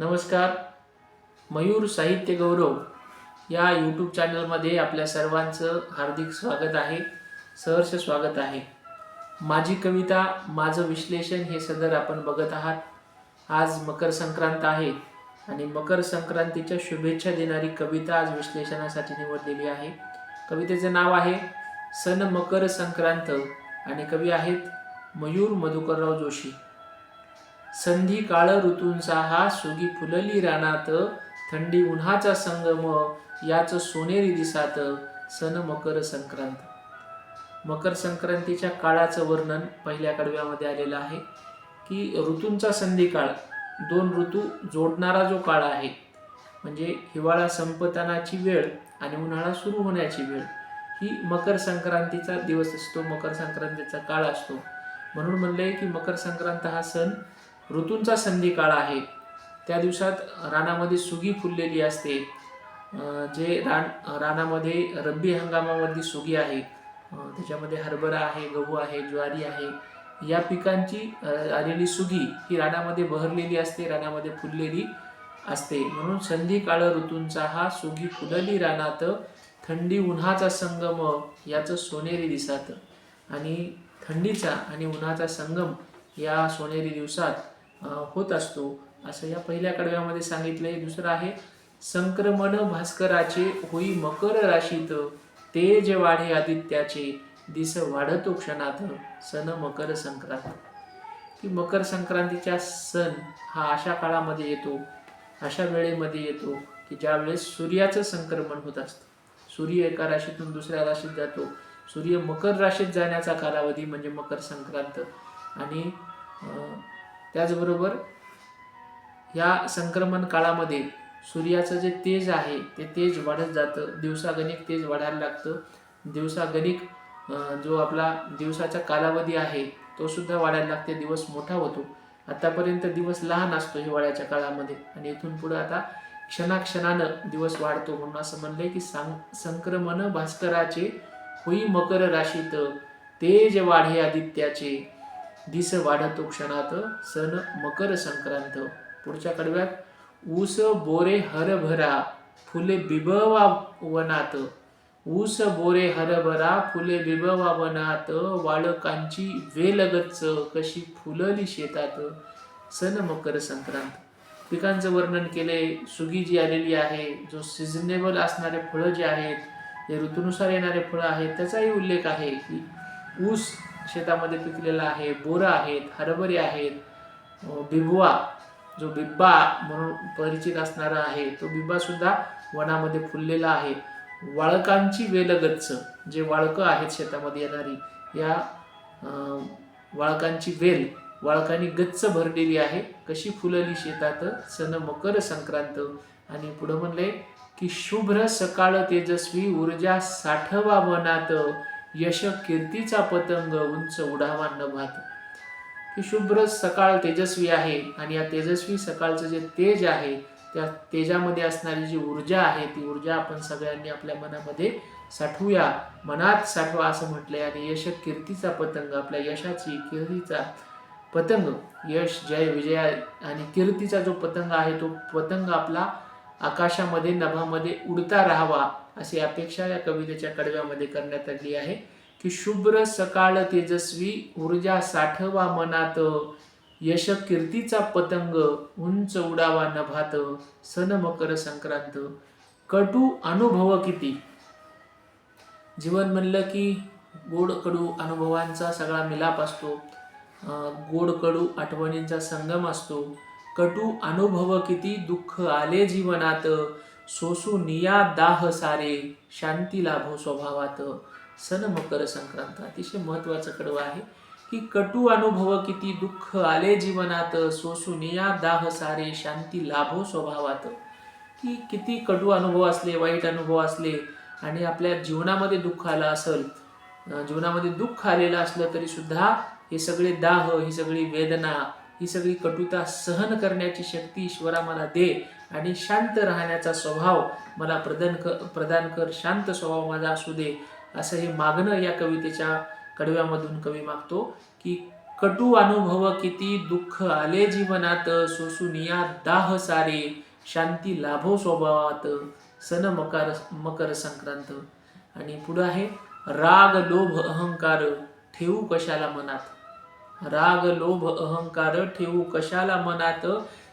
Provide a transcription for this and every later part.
नमस्कार. मयूर साहित्य गौरव या यूट्यूब चॅनलमध्ये आपल्या सर्वांचं हार्दिक स्वागत आहे. सहर्ष स्वागत आहे. माझी कविता माझं विश्लेषण हे सदर आपण बघत आहात. आज मकर संक्रांत आहे आणि मकर संक्रांतीच्या शुभेच्छा देणारी कविता आज विश्लेषणासाठी निवडलेली आहे. कवितेचं नाव आहे सन मकर संक्रांत आणि कवी आहेत मयूर मधुकरराव जोशी. संधी काळ ऋतूंचा हा सुगी फुलली रानात थंडी उन्हाचा संगम याच सोनेरी दिसात सन मकर संक्रांत. मकर संक्रांतीच्या काळाचं वर्णन पहिल्या कडव्यामध्ये आलेलं आहे की ऋतूंचा संधी काळ दोन ऋतू जोडणारा जो काळ आहे म्हणजे हिवाळा संपतानाची वेळ आणि उन्हाळा सुरू होण्याची वेळ ही मकर संक्रांतीचा दिवस असतो मकर संक्रांतीचा काळ असतो. म्हणून म्हणले की मकर संक्रांत हा सण ऋतूंचा संधी काळ आहे. त्या दिवसात रानामध्ये सुगी फुललेली असते. जे रान रानामध्ये रब्बी हंगामामधली सुगी आहे. त्याच्यामध्ये हरभरा आहे गहू आहे ज्वारी आहे. या पिकांची आलेली सुगी ही रानामध्ये बहरलेली असते रानामध्ये फुललेली असते. म्हणून संधी काळ ऋतूंचा हा सुगी फुलली रानात थंडी उन्हाचा संगम याचं सोनेरी दिसात. आणि थंडीचा आणि उन्हाचा संगम या सोनेरी दिवसात होत असतो. असं या पहिल्या कडव्यामध्ये सांगितलंय. दुसरं आहे संक्रमण भास्कराचे होई मकर राशीत तेज वाढे आदित्याचे दिस वाढतो क्षणात सण मकर संक्रांत. की मकर संक्रांतीचा सण हा अशा काळामध्ये येतो अशा वेळेमध्ये येतो की ज्यावेळेस सूर्याचं संक्रमण होत असतं. सूर्य एका राशीतून दुसऱ्या राशीत जातो. सूर्य मकर राशीत जाण्याचा कालावधी म्हणजे मकर संक्रांत. आणि त्याचबरोबर या संक्रमण काळामध्ये सूर्याचं जे तेज आहे ते तेज वाढत जातं. दिवसागणिक तेज वाढायला लागतं. दिवसागणिक जो आपला दिवसाचा कालावधी आहे तो सुद्धा वाढायला लागते. दिवस मोठा होतो. आतापर्यंत दिवस लहान असतो हिवाळ्याच्या काळामध्ये. आणि इथून पुढे आता क्षणाक्षणानं दिवस वाढतो म्हणून असं म्हणलंय की सांग संक्रमण भास्कराचे होई मकर राशीत तेज वाढे आदित्याचे. दिस वाढतो क्षणात सण मकर संक्रांत. पुढच्या कडव्यात ऊस बोरे हरभरा फुले बिबवा वनात. ऊस बोरे हरभरा फुले बिबवा वनात. वाळकांची वेलगच्च कशी फुलली शेतात. सण मकर संक्रांत. पिकांचं वर्णन केले सुगी जी आलेली आहे जो सिजनेबल असणारे फळं जे आहेत जे ऋतूनुसार येणारे फळं आहेत त्याचाही उल्लेख आहे की ऊस शेतामध्ये पिकलेला आहे बोरं आहेत हरभरे आहेत बिबवा जो बिब्बा म्हणून परिचित असणारा आहे तो बिब्बा सुद्धा वनामध्ये फुललेला आहे. वाळकांची वेलगच्च जे वाळकं आहेत शेतामध्ये येणारी या वाळकांची वेल वाळकांनी गच्च भरलेली आहे. कशी फुलली शेतात? सन मकर संक्रांत. आणि पुढं म्हणले की शुभ्र सकाळ तेजस्वी ऊर्जा साठवा मनात. यश कीर्तीचा पतंग उंच उडावा नभात. की शुभ्र सकाळ तेजस्वी आहे आणि या तेजस्वी सकाळचं जे तेज आहे त्या तेजामध्ये असणारी जी ऊर्जा आहे ती ऊर्जा आपण सगळ्यांनी आपल्या मनामध्ये साठवूया मनात साठवा असं म्हटलंय. आणि यश कीर्तीचा पतंग आपल्या यशाची कीर्तीचा पतंग यश जय विजया आणि कीर्तीचा जो पतंग आहे तो पतंग आपला आकाशामध्ये नभामध्ये उडता राहावा. अशी अपेक्षा या कवितेच्या कडव्यामध्ये करण्यात आली आहे की शुभ्र सकाळ तेजस्वी ऊर्जा साठवा मनात यश कीर्तीचा पतंग उंच उडावा नभात सन मकर संक्रांत. कटू अनुभव किती? जीवन म्हणलं की गोड कडू अनुभवांचा सगळा मिलाप असतो. गोड कडू आठवणींचा संगम असतो. कटू अनुभव किती दुःख आले जीवनात सोसू निया दाह सारे शांती लाभो स्वभावात. सन मकर संक्रांत. अतिशय महत्वाचं कडवं आहे की कटू अनुभव किती दुःख आले जीवनात. सोसू निया दाह सारे शांती लाभो स्वभावात. की किती कटू अनुभव असले वाईट अनुभव असले आणि आपल्या जीवनामध्ये दुःख आलं असेल जीवनामध्ये दुःख आलेलं असलं तरी सुद्धा हे सगळे दाह ही सगळी वेदना ही सगळी कटुता सहन करण्याची शक्ती ईश्वरा मला दे आणि शांत राहण्याचा स्वभाव मला प्रदान कर प्रदान कर शांत स्वभाव माझा असू दे असं हे मागणं या कवितेच्या कडव्यामधून कवी मागतो की कटू अनुभव किती दुःख आले जीवनात सोसुनिया दाह सारे शांती लाभो स्वभावात सन मकर मकर संक्रांत. आणि पुढं आहे राग लोभ अहंकार ठेवू कशाला मनात? राग लोभ अहंकार ठेवू कशाला मनात?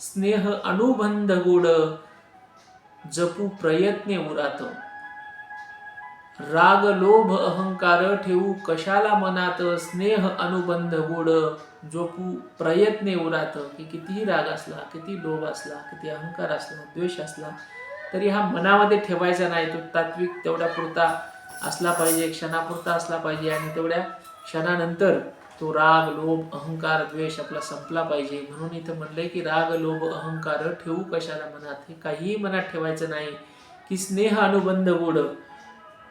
स्नेह अनुबंध गोड जपू प्रयत्ने उरात. राग लोभ अहंकार ठेवू कशाला मनात? स्नेह अनुबंध गोड जोपू प्रयत्ने उरात. की कितीही राग असला किती लोभ असला किती अहंकार असला द्वेष असला तरी हा मनामध्ये ठेवायचा नाही. तो तात्विक तेवढ्या पुरता असला पाहिजे क्षणापुरता असला पाहिजे आणि तेवढ्या क्षणानंतर तो राग लोभ अहंकार द्वेष आपला संपला पाहिजे. म्हणून इथं म्हणलंय की राग लोभ अहंकार ठेवू कशाला मनात? हे काहीही मनात ठेवायचं नाही. की स्नेह अनुबंध गोड.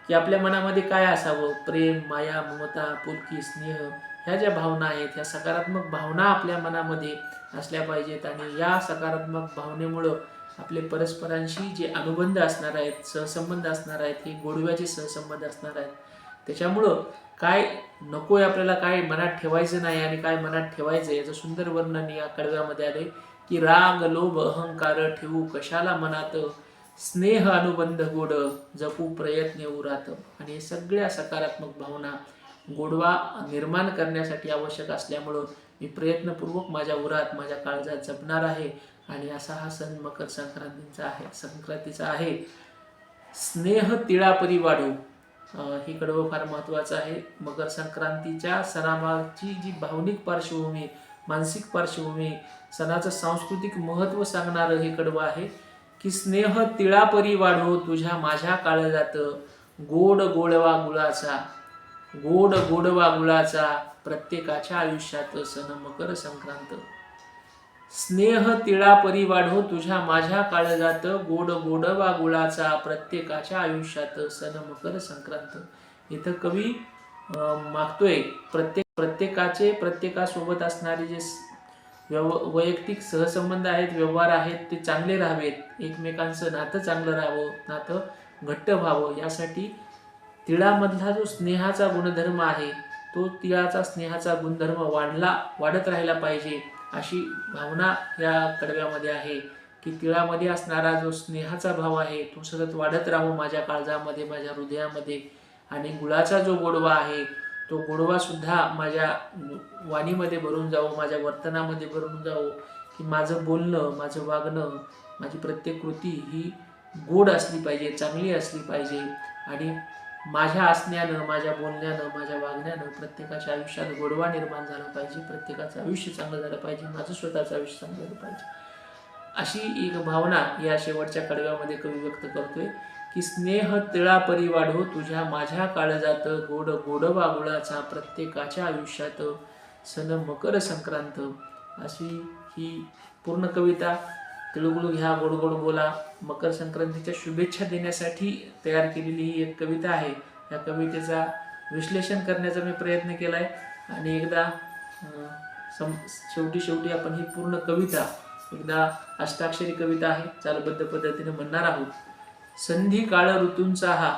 की आपल्या मनामध्ये काय असावं? प्रेम माया ममता पुलकी स्नेह. ह्या ज्या भावना आहेत ह्या सकारात्मक भावना आपल्या मनामध्ये असल्या पाहिजेत. आणि या सकारात्मक भावनेमुळं आपले परस्परांशी जे अनुबंध असणार आहेत सहसंबंध असणार आहेत हे गोडव्याचे सहसंबंध असणार आहेत. त्याच्यामुळं काय नकोय आपल्याला काय मनात ठेवायचं नाही आणि काय मनात ठेवायचं याचं सुंदर वर्णन या कडव्यामध्ये आले की राग लोभ अहंकार ठेवू कशाला मनात? स्नेह अनुबंध गोड जपू प्रयत्न उरात. आणि हे सगळ्या सकारात्मक भावना गोडवा निर्माण करण्यासाठी आवश्यक असल्यामुळं मी प्रयत्नपूर्वक माझ्या उरात माझ्या काळजात जपणार आहे. आणि असा हा सण मकर संक्रांतीचा आहे संक्रांतीचा आहे. स्नेह तिळापरी वाढू. हे कडवं फार महत्वाचं आहे. मकर संक्रांतीच्या सणामागची जी भावनिक पार्श्वभूमी मानसिक पार्श्वभूमी सणाचं सांस्कृतिक महत्त्व सांगणारं हे कडवं आहे की स्नेह तिळापरी वाढो तुझ्या माझ्या काळजात गोड गोडवा गुळाचा गोड गोडवा गुळाचा प्रत्येकाच्या आयुष्यात सण मकर संक्रांत. स्नेह तिळा वाढो तुझ्या माझ्या काळजात गोड गोडवा गुळाचा प्रत्येकाच्या आयुष्यात सण मकर संक्रांत. इथं कवी मागतोय प्रत्येक प्रत्येकाचे प्रत्येकासोबत असणारे जे व्यव वैयक्तिक सहसंबंध आहेत व्यवहार आहेत ते चांगले राहावेत एकमेकांचं नातं चांगलं राहावं नातं घट्ट व्हावं यासाठी तिळामधला जो स्नेहाचा गुणधर्म आहे तो तिळाचा स्नेहाचा गुणधर्म वाढला वाढत राहिला पाहिजे. अशी भावना या कडव्यामध्ये आहे की तिळामध्ये असणारा जो स्नेहाचा भाव आहे तो सतत वाढत राहू माझ्या काळजामध्ये माझ्या हृदयामध्ये. आणि गुळाचा जो गोडवा आहे तो गोडवा सुद्धा माझ्या वाणीमध्ये भरून जावो माझ्या वर्तनामध्ये भरून जावो की माझं बोलणं माझं वागणं माझी प्रत्येक कृती ही गोड असली पाहिजे चांगली असली पाहिजे. आणि माझ्या असण्यानं माझ्या बोलण्यानं माझ्या वागण्यानं प्रत्येकाच्या आयुष्यात गोडवा निर्माण झाला पाहिजे. प्रत्येकाचं आयुष्य चांगलं झालं पाहिजे. माझं स्वतःचं आयुष्य चांगलं झालं पाहिजे. अशी एक भावना या शेवटच्या कडव्यामध्ये कवी व्यक्त करतोय की स्नेह तिळापरी वाढो तुझ्या माझ्या काळजात गोड गोडवा गुळाचा प्रत्येकाच्या आयुष्यात सण मकर संक्रांत. अशी ही पूर्ण कविता तिळगुळ घ्या गोड गोड बोला. मकर संक्रांतीच्या शुभेच्छा देण्यासाठी तयार केलेली ही एक कविता आहे. या कवितेचा विश्लेषण करण्याचा मी प्रयत्न केला आहे आणि एकदा सम शेवटी शेवटी आपण ही पूर्ण कविता एकदा अष्टाक्षरी कविता आहे चालबद्ध पद्धतीने म्हणणार आहोत. संधी काळ ऋतूंचा हा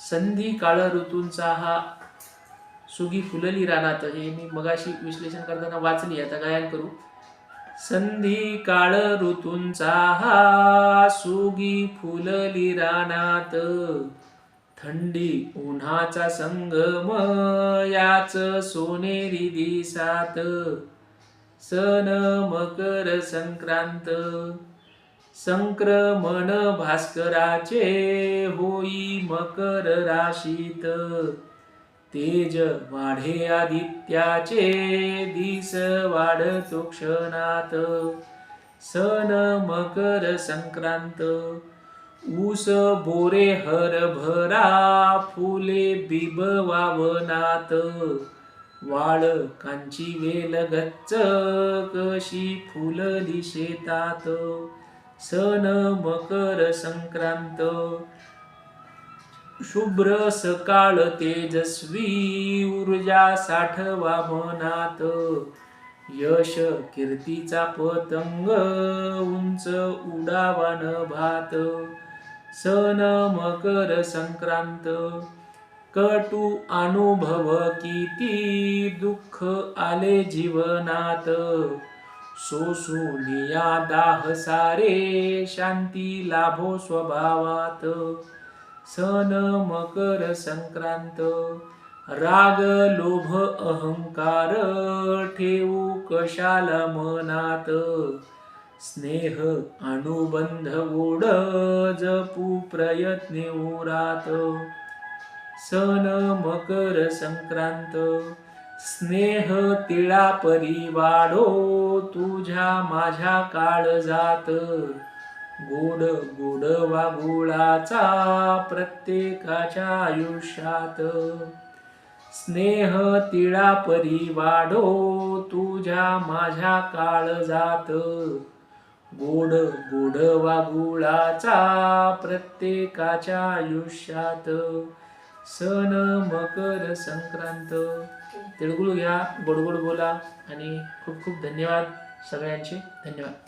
संधी काळ ऋतूंचा हा सुगी फुलली रानात. हे मी मगाशी विश्लेषण करताना वाचली आता गायन करू. संधी काळ ऋतूंचा हा सुगी फुलली रानात. थंडी उन्हाचा संगम याच सोनेरी दिसात. सन मकर संक्रांत संक्रमण भास्कराचे होई मकर राशीत. तेज वाढे आदित्याचे दिस वाढतो क्षणात. सन मकर संक्रांत ऊस बोरे हरभरा फुले बिब वावनात वाळ कांची वेल गच्च कशी फुलली शेतात. सन मकर संक्रांत शुभ्र सकाळ तेजस्वी ऊर्जा साठवा मनात. यश कीर्तीचा पतंग उंच उडावान भात. सन मकर संक्रांत कटू अनुभव किती दुःख आले जीवनात. सोसुनिया दाह सारे शांती लाभो स्वभावात. सन मकर संक्रांत. राग लोभ अहंकार ठेवू कशाला मनात? स्नेह अनुबंध ओढ जपू प्रयत्ने उरात. सन मकर संक्रांत. स्नेह तिळा परी वाढो तुझ्या माझ्या काळजात गोड गोड वागुळाचा प्रत्येकाच्या आयुष्यात. स्नेह तिळा परी वाढो तुझ्या माझ्या काळ जात. गोड गोड वागुळाचा प्रत्येकाच्या आयुष्यात. सण मकर संक्रांत. तिळगुळ घ्या गोडगोड बोला आणि खूप खूप धन्यवाद सगळ्यांचे. धन्यवाद.